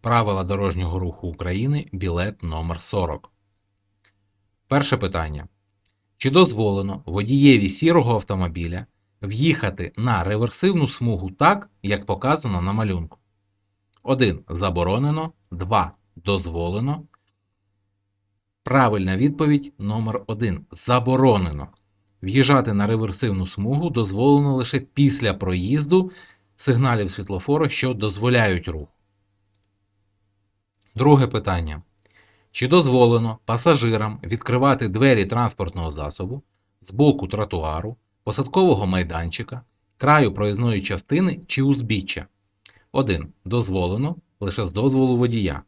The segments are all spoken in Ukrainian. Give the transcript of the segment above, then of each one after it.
Правила дорожнього руху України білет номер 40. Перше питання. Чи дозволено водієві сірого автомобіля в'їхати на реверсивну смугу так, як показано на малюнку? 1. Заборонено. 2. Дозволено. Правильна відповідь номер 1. Заборонено. В'їжджати на реверсивну смугу дозволено лише після проїзду сигналів світлофору, що дозволяють рух. Друге питання. Чи дозволено пасажирам відкривати двері транспортного засобу з боку тротуару, посадкового майданчика, краю проїзної частини чи узбіччя? 1. Дозволено лише з дозволу водія.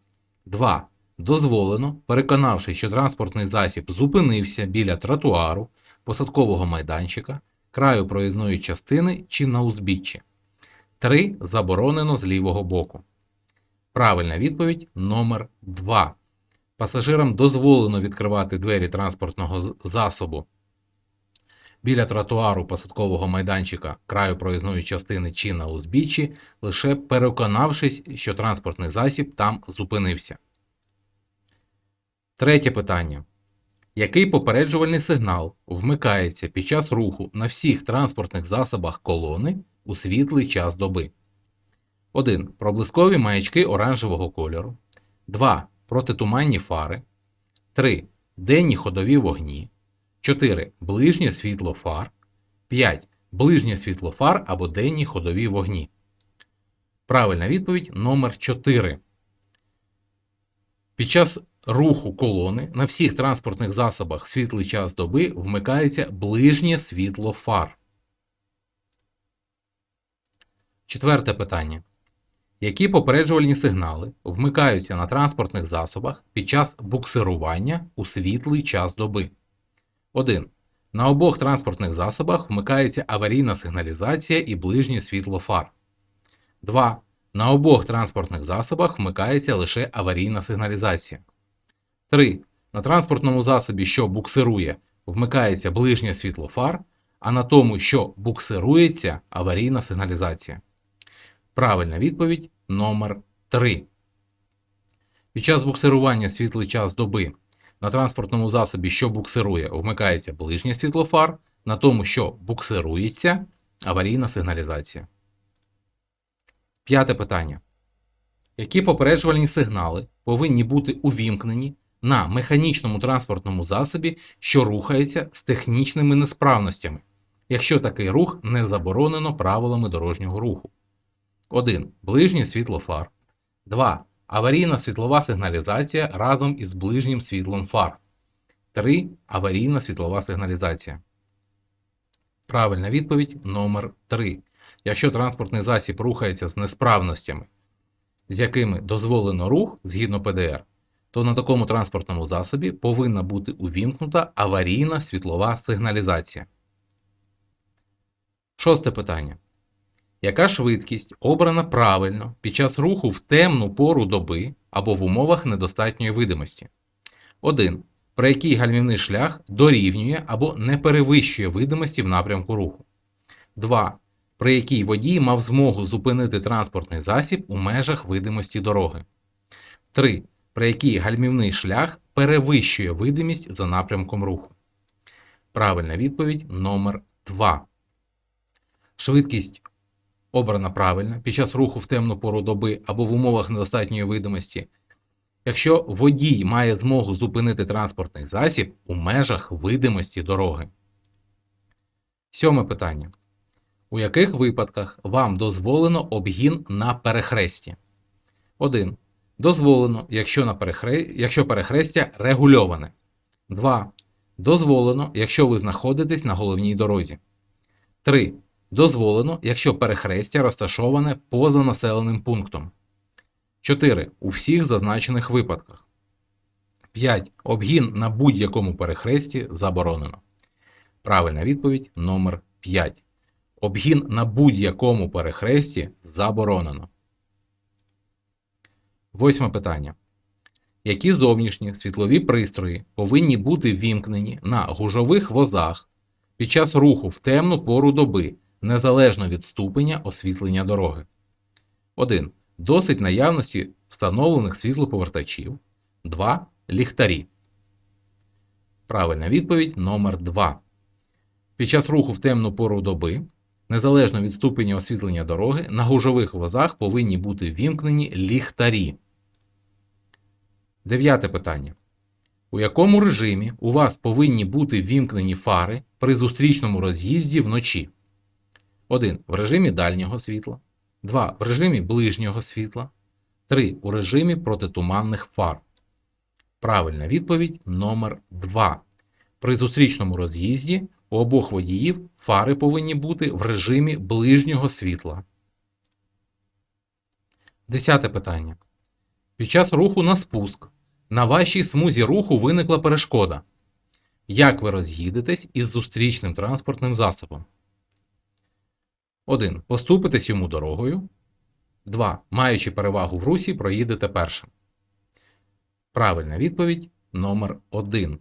2. Дозволено, переконавши, що транспортний засіб зупинився біля тротуару, посадкового майданчика, краю проїзної частини чи на узбіччі. 3. Заборонено з лівого боку. Правильна відповідь номер 2. Пасажирам дозволено відкривати двері транспортного засобу біля тротуару посадкового майданчика краю проїзної частини чи на узбіччі, лише переконавшись, що транспортний засіб там зупинився. Третє питання. Який попереджувальний сигнал вмикається під час руху на всіх транспортних засобах колони у світлий час доби? 1. Проблискові маячки оранжевого кольору. 2. Протитуманні фари. 3. Денні ходові вогні. 4. Ближнє світло фар. 5. Ближнє світло фар або денні ходові вогні. Правильна відповідь номер 4. Під час руху колони на всіх транспортних засобах в світлий час доби вмикається ближнє світло фар. Четверте питання. Які попереджувальні сигнали вмикаються на транспортних засобах під час буксирування у світлий час доби? 1. На обох транспортних засобах вмикається аварійна сигналізація і ближнє світло фар. 2. На обох транспортних засобах вмикається лише аварійна сигналізація. 3. На транспортному засобі, що буксирує, вмикається ближнє світло фар, а на тому, що буксирується, аварійна сигналізація. Правильна відповідь номер 3. Під час буксирування світлий час доби на транспортному засобі, що буксирує, вмикається ближнє світло фар, на тому, що буксирується, аварійна сигналізація. П'яте питання. Які попереджувальні сигнали повинні бути увімкнені на механічному транспортному засобі, що рухається з технічними несправностями, якщо такий рух не заборонено правилами дорожнього руху? 1. Ближнє світло фар. 2. Аварійна світлова сигналізація разом із ближнім світлом фар. 3. Аварійна світлова сигналізація. Правильна відповідь номер 3. Якщо транспортний засіб рухається з несправностями, з якими дозволено рух згідно ПДР, то на такому транспортному засобі повинна бути увімкнута аварійна світлова сигналізація. Шосте питання. Яка швидкість обрана правильно під час руху в темну пору доби або в умовах недостатньої видимості? 1. При який гальмівний шлях дорівнює або не перевищує видимості в напрямку руху. 2. При якій водій мав змогу зупинити транспортний засіб у межах видимості дороги. 3. При який гальмівний шлях перевищує видимість за напрямком руху. Правильна відповідь номер 2. Швидкість обрана правильно під час руху в темну пору доби або в умовах недостатньої видимості, якщо водій має змогу зупинити транспортний засіб у межах видимості дороги. Сьоме питання. У яких випадках вам дозволено обгін на перехресті? 1. Дозволено, якщо, на перехре... якщо перехрестя регульоване. 2. Дозволено, якщо ви знаходитесь на головній дорозі. 3. Дозволено, якщо перехрестя розташоване поза населеним пунктом. 4. У всіх зазначених випадках. 5. Обгін на будь-якому перехресті заборонено. Правильна відповідь номер 5. Обгін на будь-якому перехресті заборонено. Восьме питання. Які зовнішні світлові пристрої повинні бути ввімкнені на гужових возах під час руху в темну пору доби, незалежно від ступеня освітлення дороги? 1. Досить наявності встановлених світлоповертачів. 2. Ліхтарі. Правильна відповідь номер 2. Під час руху в темну пору доби, незалежно від ступеня освітлення дороги, на гужових возах повинні бути вімкнені ліхтарі. Дев'яте питання. У якому режимі у вас повинні бути вімкнені фари при зустрічному роз'їзді вночі? 1. В режимі дальнього світла. 2. В режимі ближнього світла. 3. У режимі протитуманних фар. Правильна відповідь номер 2. При зустрічному роз'їзді у обох водіїв фари повинні бути в режимі ближнього світла. Десяте питання. Під час руху на спуск на вашій смузі руху виникла перешкода. Як ви роз'їдетесь із зустрічним транспортним засобом? 1. Поступитесь йому дорогою. 2. Маючи перевагу в русі, проїдете першим. Правильна відповідь номер 1.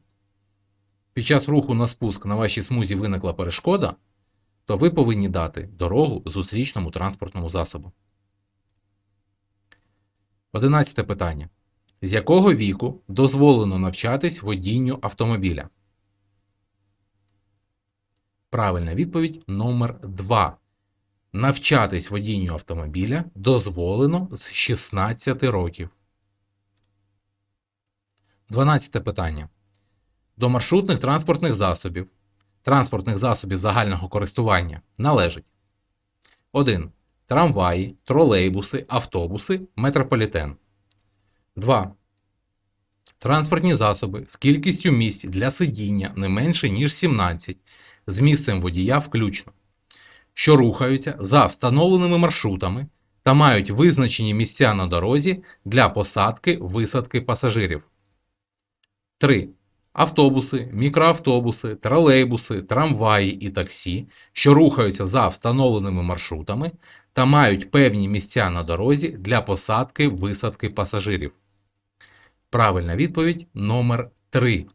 Під час руху на спуск на вашій смузі виникла перешкода, то ви повинні дати дорогу зустрічному транспортному засобу. 11 питання. З якого віку дозволено навчатись водінню автомобіля? Правильна відповідь номер 2. Навчатись водінню автомобіля дозволено з 16 років. 12 питання. До маршрутних транспортних засобів, транспортних засобів загального користування належать 1. Трамваї, тролейбуси, автобуси, метрополітен. 2. Транспортні засоби з кількістю місць для сидіння не менше, ніж 17, з місцем водія включно, що рухаються за встановленими маршрутами та мають визначені місця на дорозі для посадки висадки пасажирів. 3. Автобуси, мікроавтобуси, тролейбуси, трамваї і таксі, що рухаються за встановленими маршрутами та мають певні місця на дорозі для посадки висадки пасажирів. Правильна відповідь номер 3.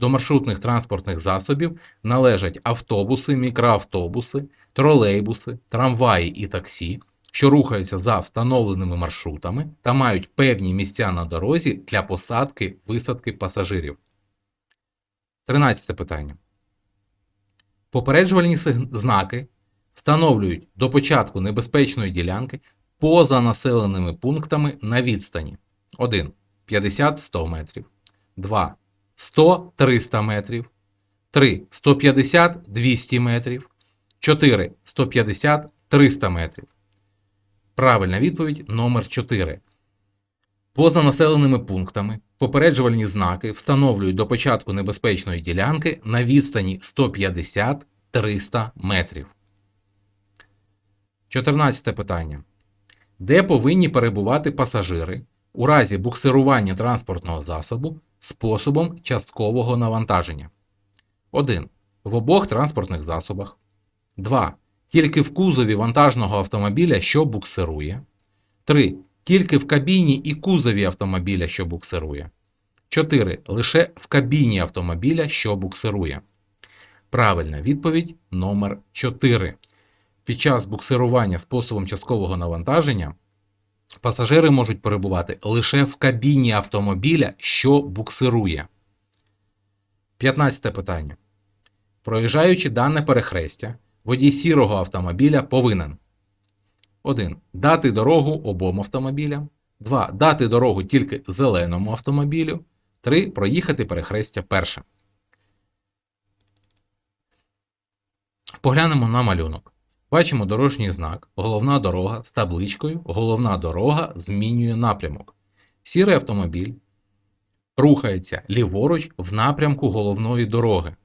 До маршрутних транспортних засобів належать автобуси, мікроавтобуси, тролейбуси, трамваї і таксі, що рухаються за встановленими маршрутами та мають певні місця на дорозі для посадки висадки пасажирів. 13 питання. Попереджувальні знаки встановлюють до початку небезпечної ділянки поза населеними пунктами на відстані 1. 50-100 метрів, 2. 100-300 метрів, 3. 150-200 метрів, 4. 150-300 метрів. Правильна відповідь номер 4. Поза населеними пунктами попереджувальні знаки встановлюють до початку небезпечної ділянки на відстані 150-300 метрів. 14 питання. Де повинні перебувати пасажири у разі буксирування транспортного засобу способом часткового навантаження? 1. В обох транспортних засобах. 2. Тільки в кузові вантажного автомобіля, що буксирує. 3. Тільки в кабіні і кузові автомобіля, що буксирує. 4. Лише в кабіні автомобіля, що буксирує. Правильна відповідь номер 4. Під час буксирування способом часткового навантаження пасажири можуть перебувати лише в кабіні автомобіля, що буксирує. 15 питання. Проїжджаючи дане перехрестя, водій сірого автомобіля повинен 1. Дати дорогу обом автомобілям. 2. Дати дорогу тільки зеленому автомобілю. 3. Проїхати перехрестя першим. Поглянемо на малюнок. Бачимо дорожній знак, головна дорога з табличкою Головна дорога змінює напрямок. Сірий автомобіль рухається ліворуч в напрямку головної дороги.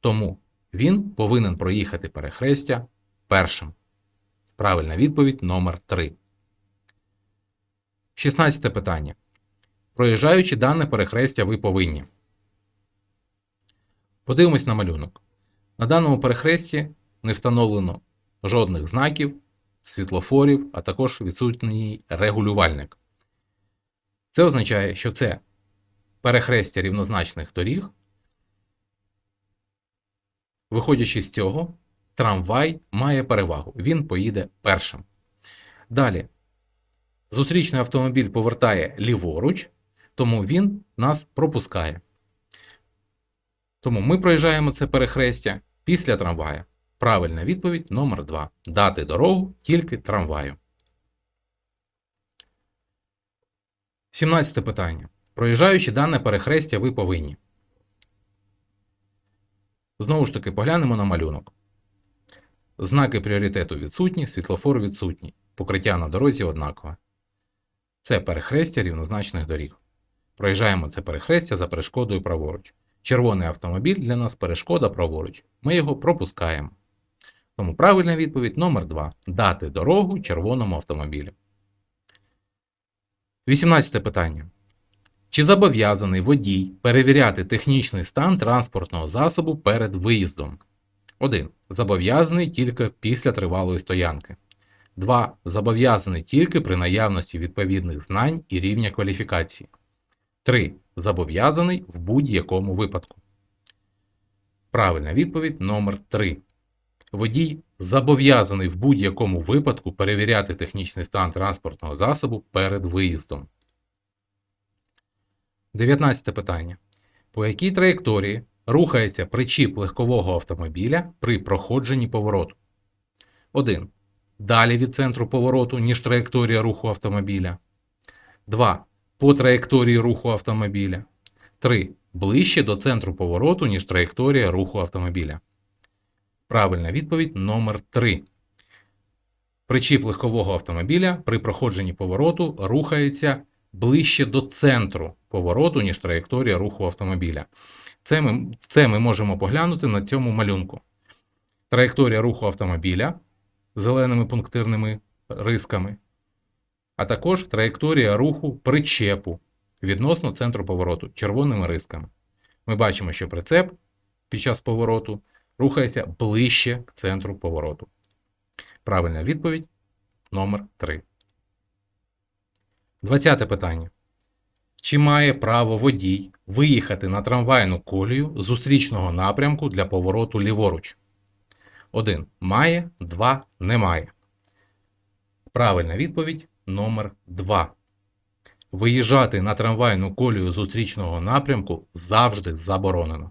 Тому він повинен проїхати перехрестя першим. Правильна відповідь номер 3. 16 питання. Проїжджаючи дане перехрестя, ви повинні. Подивимось на малюнок. На даному перехресті не встановлено жодних знаків, світлофорів, а також відсутній регулювальник. Це означає, що це перехрестя рівнозначних доріг. Виходячи з цього, трамвай має перевагу. Він поїде першим. Далі. Зустрічний автомобіль повертає ліворуч, тому він нас пропускає. Тому ми проїжджаємо це перехрестя після трамвая. Правильна відповідь номер 2. Дати дорогу тільки трамваю. 17 питання. Проїжджаючи дане перехрестя, ви повинні. Знову ж таки, поглянемо на малюнок. Знаки пріоритету відсутні, світлофор відсутній. Покриття на дорозі однакове. Це перехрестя рівнозначних доріг. Проїжджаємо це перехрестя за перешкодою праворуч. Червоний автомобіль для нас перешкода праворуч. Ми його пропускаємо. Тому правильна відповідь номер 2. Дати дорогу червоному автомобілю. 18 питання. Чи зобов'язаний водій перевіряти технічний стан транспортного засобу перед виїздом? 1. Зобов'язаний тільки після тривалої стоянки. 2. Зобов'язаний тільки при наявності відповідних знань і рівня кваліфікації. 3. Зобов'язаний в будь-якому випадку. Правильна відповідь номер 3. Водій зобов'язаний в будь-якому випадку перевіряти технічний стан транспортного засобу перед виїздом. 19 питання. По якій траєкторії рухається причіп легкового автомобіля при проходженні повороту? 1. Далі від центру повороту, ніж траєкторія руху автомобіля. 2. По траєкторії руху автомобіля. 3. Ближче до центру повороту, ніж траєкторія руху автомобіля. Правильна відповідь номер 3. Причіп легкового автомобіля при проходженні повороту рухається ближче до центру повороту, ніж траєкторія руху автомобіля. Це ми, це ми можемо поглянути на цьому малюнку. Траєкторія руху автомобіля зеленими пунктирними рисками, а також траєкторія руху причепу відносно центру повороту червоними рисками. Ми бачимо, що прицеп під час повороту рухається ближче к центру повороту. Правильна відповідь номер 3. 20 питання. Чи має право водій виїхати на трамвайну колію зустрічного напрямку для повороту ліворуч? 1. Має, 2. Не має. Правильна відповідь номер 2. Виїжджати на трамвайну колію зустрічного напрямку завжди заборонено.